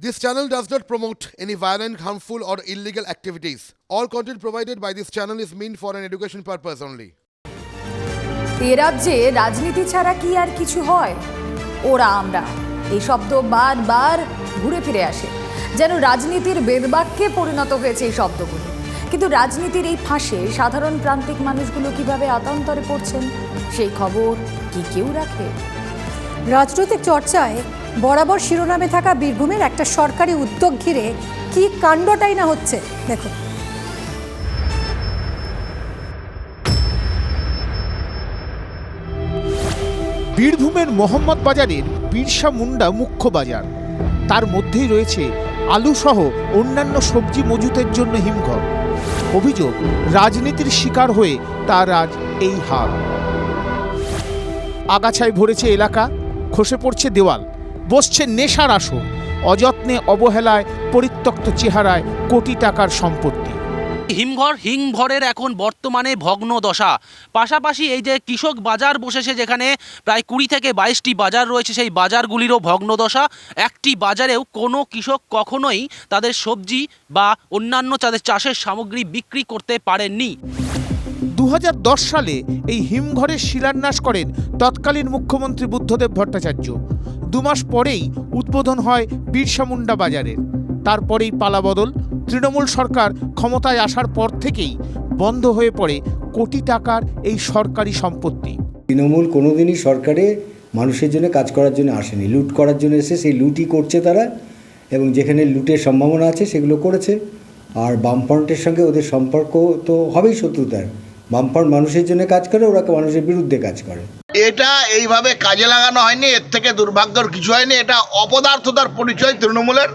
This channel does not promote any violent, harmful, or illegal activities. All content provided by this channel is meant for an education purpose only. এ রাজ্যে রাজনীতি ছাড়া কি আর কিছু হয় ওরা আমরা এই শব্দ বারবার ঘুরে ফিরে আসে যেন রাজনীতির বেদবাক্যে পরিণত হয়েছে এই শব্দগুলো কিন্তু রাজনীতির এই ফাঁসে সাধারণ প্রান্তিক মানুষগুলো কীভাবে আতান্তরে পড়ছেন সেই খবর কি কেউ রাখে রাজনৈতিক চর্চায় বরাবর শিরোনামে থাকা বীরভূমের একটা সরকারি উদ্যোগ ঘিরে কি কাণ্ডটাই না হচ্ছে? দেখুন। বীরভূমের মোহাম্মদ বাজারের বিরসা মুন্ডা মুখ্য বাজার। তার মধ্যেই রয়েছে আলুসহ অন্যান্য সবজি মজুতের জন্য হিমঘর। অভিযোগ, রাজনীতির শিকার হয়ে তার আজ এই হাল আগাছায় ভরেছে এলাকা, খসে পড়ছে দেওয়াল। বসছে নেশার আসর অযত্নে অবহেলায় পরিত্যক্ত চেহারায় কোটি টাকার সম্পত্তি। হিমঘর হিমঘরের এখন বর্তমানে ভগ্ন দশা। পাশাপাশি এই যে কৃষক বাজার বসেছে যেখানে প্রায় কুড়ি থেকে বাইশটি বাজার রয়েছে সেই বাজারগুলিরও ভগ্ন দশা। একটি বাজারেও কোনো কৃষক কখনোই তাদের সবজি বা অন্যান্য তাদের চাষের সামগ্রী বিক্রি করতে পারেননি। দু হাজার দশ সালে এই হিমঘরের শিলান্যাস করেন তৎকালীন মুখ্যমন্ত্রী বুদ্ধদেব ভট্টাচার্য। দু মাস পরেই উদ্বোধন হয় বিরসা মুন্ডা বাজারের। তারপরেই পালাবদল তৃণমূল সরকার ক্ষমতায় আসার পর থেকেই বন্ধ হয়ে পড়ে কোটি টাকার এই সরকারি সম্পত্তি। তৃণমূল কোনোদিনই সরকারে মানুষের জন্য কাজ করার জন্য আসেনি। লুট করার জন্য এসে সেই লুটই করছে তারা এবং যেখানে লুটের সম্ভাবনা আছে সেগুলো করেছে। আর বামফ্রন্টের সঙ্গে ওদের সম্পর্ক তো হবেই শত্রুতার। বামফ্রন্ট মানুষের জন্য কাজ করে, ওরা মানুষের বিরুদ্ধে কাজ করে। এটা এইভাবে কাজে লাগানো হয়নি এর থেকে দুর্ভাগ্যর কিছু হয়নি। এটা অপদার্থতার পরিচয় তৃণমূলের।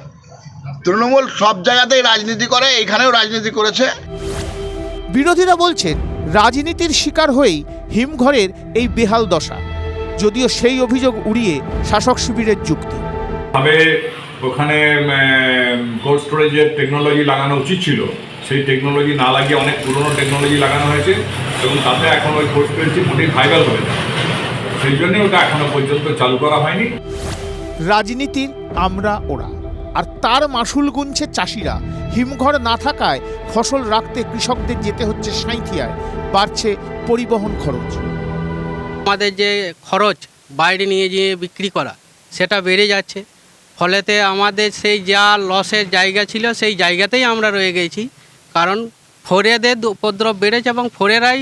তৃণমূল সব জায়গাতেই রাজনীতি করে এখানেও রাজনীতি করেছে। বিরোধীরা বলছেন রাজনীতির শিকার হয়েই হিমঘরের এই বেহাল দশা। যদিও সেই অভিযোগ উড়িয়ে শাসক শিবিরের যুক্তি। ভাবে ওখানে কোল্ড স্টোরেজের টেকনোলজি লাগানো উচিত ছিল। সেই টেকনোলজি না লাগিয়ে অনেক পুরনো টেকনোলজি লাগানো হয়েছে এবং তাতে এখন ওই কোল্ড স্টোরেজটি মোটেই ভাইরাল হবে না সেই জন্যই ওটা এখনও পর্যন্ত চালু করা হয়নি। রাজনীতির আমরা ওরা আর তার মাসুল গুনছে চাষিরা। হিমঘর না থাকায় ফসল রাখতে কৃষকদের যেতে হচ্ছে সাঁইথিয়ায়। বাড়ছে পরিবহন খরচ। আমাদের যে খরচ বাইরে নিয়ে গিয়ে বিক্রি করা সেটা বেড়ে যাচ্ছে। ফলেতে আমাদের সেই যা লসের জায়গা ছিল সেই জায়গাতেই আমরা রয়ে গেছি। কারণ ফোরেদের উপদ্রব বেড়েছে এবং ফোরেরাই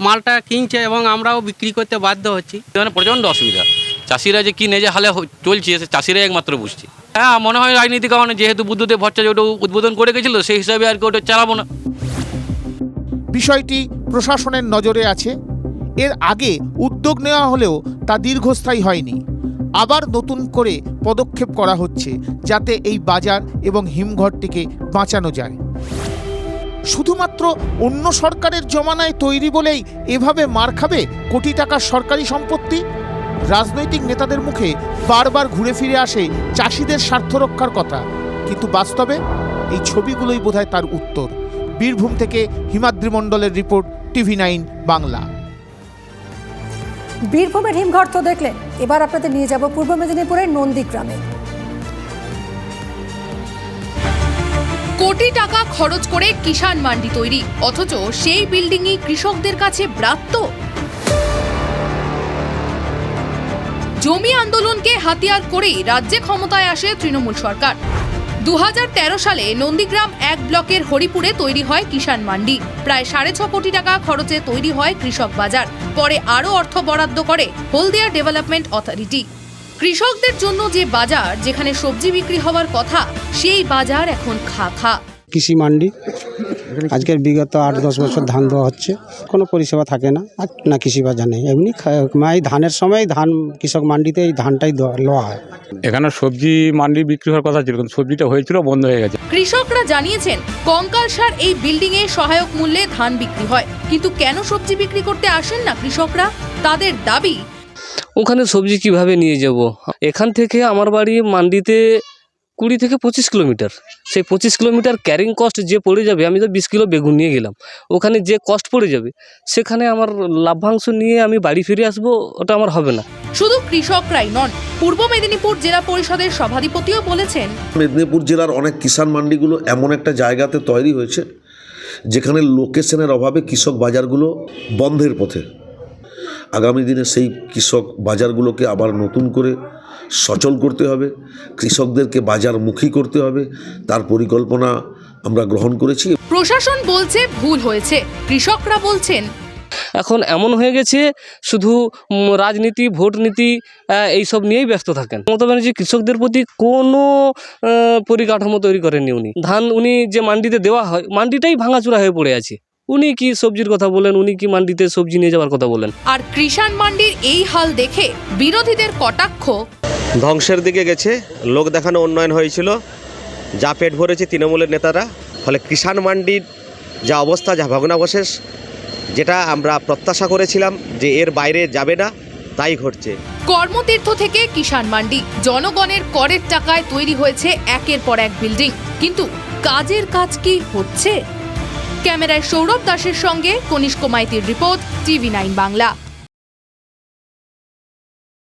মালটা কিনছে এবং আমরাও বিক্রি করতে বাধ্য হচ্ছি। মানে প্রচণ্ড অসুবিধা। চাষিরা যে কি নেজে হালে হ- চলছে সে চাষিরাই একমাত্র বুঝছে। হ্যাঁ মনে হয় রাজনীতি কারণে যেহেতু বুদ্ধদেব ভট্টাচার্য ওটা উদ্বোধন করে গেছিল সেই হিসাবে আর কি ওটা চালাবো না। বিষয়টি প্রশাসনের নজরে আছে। এর আগে উদ্যোগ নেওয়া হলেও তা দীর্ঘস্থায়ী হয়নি। আবার নতুন করে পদক্ষেপ করা হচ্ছে যাতে এই বাজার এবং হিমঘরটিকে বাঁচানো যায়। শুধুমাত্র অন্য সরকারের জমানায় তৈরি বলেই এভাবে মার খাবে কোটি টাকার সরকারি সম্পত্তি? রাজনৈতিক নেতাদের মুখে বারবার ঘুরে ফিরে আসে চাষিদের স্বার্থ রক্ষার কথা। কিন্তু বাস্তবে এই ছবিগুলোই বোধহয় তার উত্তর। বীরভূম থেকে হিমাদ্রি মণ্ডলের রিপোর্ট, টিভি নাইন বাংলা। বীরভূমের হিমঘর তো দেখলেন। এবার আপনাদের নিয়ে যাব পূর্ব মেদিনীপুরের নন্দীগ্রামে। কোটি টাকা খরচ করে কিষাণ মান্ডি তৈরি। অথচ সেই বিল্ডিংই কৃষকদের কাছে ব্রাত্য। জমি আন্দোলনকে হাতিয়ার করেই রাজ্যে ক্ষমতায় আসে তৃণমূল সরকার। দু হাজার তেরো সালে নন্দীগ্রাম এক ব্লকের হরিপুরে তৈরি হয় কিষাণ মান্ডি। প্রায় সাড়ে ছ কোটি টাকা খরচে তৈরি হয় কৃষক বাজার। পরে আরও অর্থ বরাদ্দ করে হলদিয়া ডেভেলপমেন্ট অথরিটি। কৃষকদের জন্য যে বাজার যেখানে সবজি বিক্রি হওয়ার কথা সেই বাজার এখন খা খা কৃষি মান্ডি আজকের বিগত আট দশ বছর ধান দেওয়া হচ্ছে কোনো পরিষেবা থাকে না আর না কৃষি বাজার নেই। এমনি মানে এই ধানের সময় ধান কৃষক মান্ডিতে এই ধানটাই দেওয়া- লওয়া হয়। এখানে সবজি মান্ডি বিক্রি হওয়ার কথা ছিল কিন্তু সবজিটা হয়েছিল বন্ধ হয়ে গেছে। কৃষকরা জানিয়েছেন কঙ্কালসার এই বিল্ডিং এ সহায়ক মূল্যে ধান বিক্রি হয়। কিন্তু কেন সবজি বিক্রি করতে আসেন না কৃষকরা? তাদের দাবি ওখানে সবজি কীভাবে নিয়ে যাব? এখান থেকে আমার বাড়ি মান্ডিতে কুড়ি থেকে পঁচিশ কিলোমিটার। সেই পঁচিশ কিলোমিটার ক্যারিং কস্ট যে পড়ে যাবে আমি তো বিশ কিলো বেগুন নিয়ে গেলাম। ওখানে যে কস্ট পড়ে যাবে সেখানে আমার লাভ্যাংশ নিয়ে আমি বাড়ি ফিরে আসব ওটা আমার হবে না। শুধু কৃষকরাই নন পূর্ব মেদিনীপুর জেলা পরিষদের সভাধিপতিও বলেছেন। মেদিনীপুর জেলার অনেক কিষাণ মান্ডিগুলো এমন একটা জায়গাতে তৈরি হয়েছে যেখানে লোকেশনের অভাবে কৃষক বাজারগুলো বন্ধের পথে। আগামী দিনে সেই কৃষক বাজারগুলোকে আবার নতুন করে সচল করতে হবে কৃষকদেরকে বাজারমুখী করতে হবে তার পরিকল্পনা আমরা গ্রহণ করেছি। প্রশাসন বলছে ভুল হয়েছে কৃষকরা বলছেন। এখন এমন হয়ে গেছে শুধু রাজনীতি ভোট নীতি এইসব নিয়েই ব্যস্ত থাকেন। মমতা ব্যানার্জি কৃষকদের প্রতি কোনো পরিকাঠামো তৈরি করেননি উনি। ধান উনি যে মান্ডিতে দেওয়া হয় মান্ডিটাই ভাঙাচুরা হয়ে পড়ে আছে। উনি কি সবজির কথা বলেন উনি কি মান্ডিতে সবজি নিয়ে যাওয়ার কথা বলেন? আর কৃষাণ মান্ডির এই হাল দেখে বিরোধীদের কটাক্ষ? ধ্বংসের দিকে গেছে লোক দেখানো উন্নয়ন হয়েছিল যা পেট ভরেছে তৃণমূলের নেতারা ফলে কিষাণ মান্ডির যা অবস্থা যা ভগ্নাবশেষ যেটা আমরা প্রত্যাশা করেছিলাম যে এর বাইরে যাবে না তাই ঘটছে। কর্মতীর্থ থেকে কিষাণ মান্ডি জনগণের করের টাকায় তৈরি হয়েছে একের পর এক বিল্ডিং। কিন্তু কাজের কাজ কি হচ্ছে? ক্যামেরায় সৌরভ দাসের সঙ্গে কনিষ্ক মাইতির রিপোর্ট টিভি নাইন বাংলা।